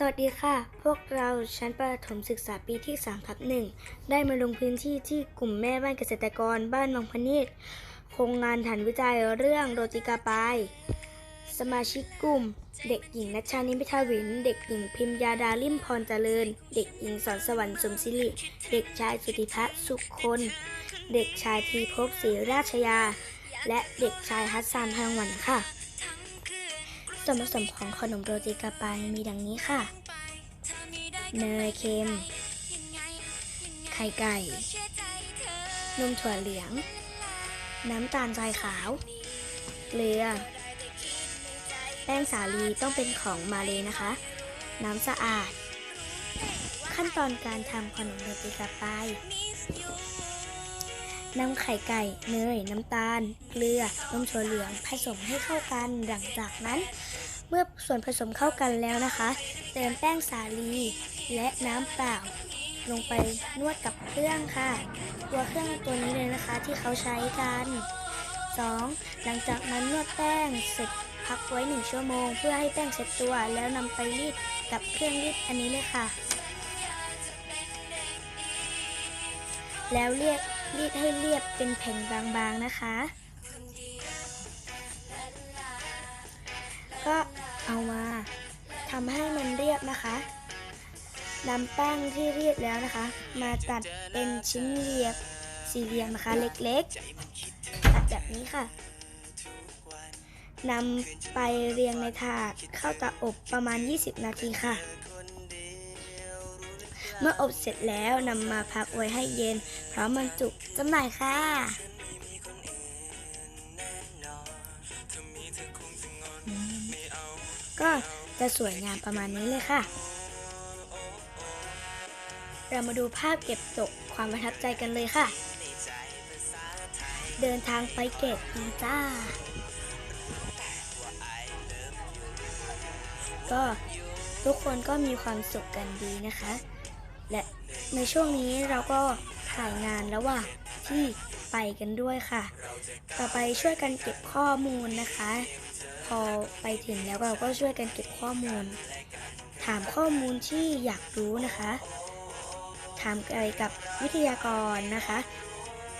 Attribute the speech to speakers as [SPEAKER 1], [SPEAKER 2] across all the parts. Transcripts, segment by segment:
[SPEAKER 1] สวัสดีค่ะ พวกเราชั้นประถมศึกษาปีที่3ทับหนึ่งได้มาลงพื้นที่ที่กลุ่มแม่บ้านเกษตรกรบ้านวังพนิษโครงงานฐานวิจัยเรื่องโรจิกาปาย สมาชิกกลุ่ม เด็กหญิงนัชชานิมิทาวิน เด็กหญิงพิมยาดาลิมพรเจริญ เด็กหญิงสอนสวรรค์สมศิริ เด็กชายสุธิพัฒน์สุขคน เด็กชายทีภพศรีราชยา และเด็กชายฮัสซานทางหวันค่ะ ส่วนผสมของขนมโรตีกาปายมีดังนี้ค่ะ เนยเค็ม ไข่ไก่ นมถั่วเหลือง น้ำตาลทรายขาว เกลือ แป้งสาลีต้องเป็นของมาเลยนะคะ น้ำสะอาด ขั้นตอนการทำขนมโรตีกาปาย นำไข่ไก่ เนย น้ำตาล เกลือนมถั่วเหลืองผสมให้เข้ากัน หลังจากนั้น เมื่อส่วนผสมเข้ากันแล้วนะคะ เติมแป้งสาลีและน้ำเปล่า ลงไปนวดกับเครื่องค่ะ ตัวเครื่องตัวนี้เลยนะคะที่เขาใช้กัน 2. หลังจากนั้นนวดแป้งเสร็จพักไว้ 1 ชั่วโมง เพื่อให้แป้งเสร็จตัว แล้วนำไปรีดกับเครื่องรีดอันนี้เลยค่ะ แล้วเรียก รีดให้เรียบเป็นแผ่นบางๆนะคะ ก็เอามาทำให้มันเรียบนะคะนำแป้งที่เรียบแล้วนะคะ มาตัดเป็นชิ้นเรียบสี่เหลี่ยมนะคะ เล็กๆ ตัดแบบนี้ค่ะนำไปเรียงในถาดเข้าเตาอบประมาณ 20 นาทีค่ะ เมื่ออบเสร็จแล้วนำมาพักไว้ให้เย็น พร้อมบรรจุจำหน่ายค่ะก็จะสวยงามประมาณนี้เลยค่ะ เรามาดูภาพเก็บตกความประทับใจกันเลยค่ะ เดินทางไปเก็บดีจ้า ก็ทุกคนก็มีความสุขกันดีนะคะ และในช่วงนี้เราก็ถ่ายงานระหว่างที่ไปกันด้วยค่ะ ต่อไปช่วยกันเก็บข้อมูลนะคะ พอไปถึงแล้วเราก็ช่วยกันเก็บข้อมูล ถามข้อมูลที่อยากรู้นะคะ ถามอะไรกับวิทยากรนะคะ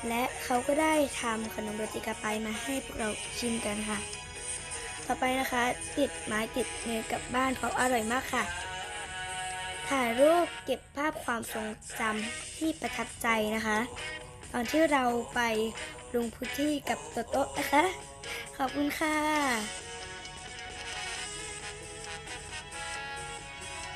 [SPEAKER 1] และเขาก็ได้ทำขนมโรติกาไปมาให้พวกเราชิมกันค่ะ ต่อไปนะคะ ติดไม้ติดมือกลับบ้านเพราะอร่อยมากค่ะ ถ่ายรูปเก็บภาพความทรงจำที่ประทับใจนะคะ ตอนที่เราไปลงพื้นที่กับโตโต้นะคะ ขอบคุณค่ะ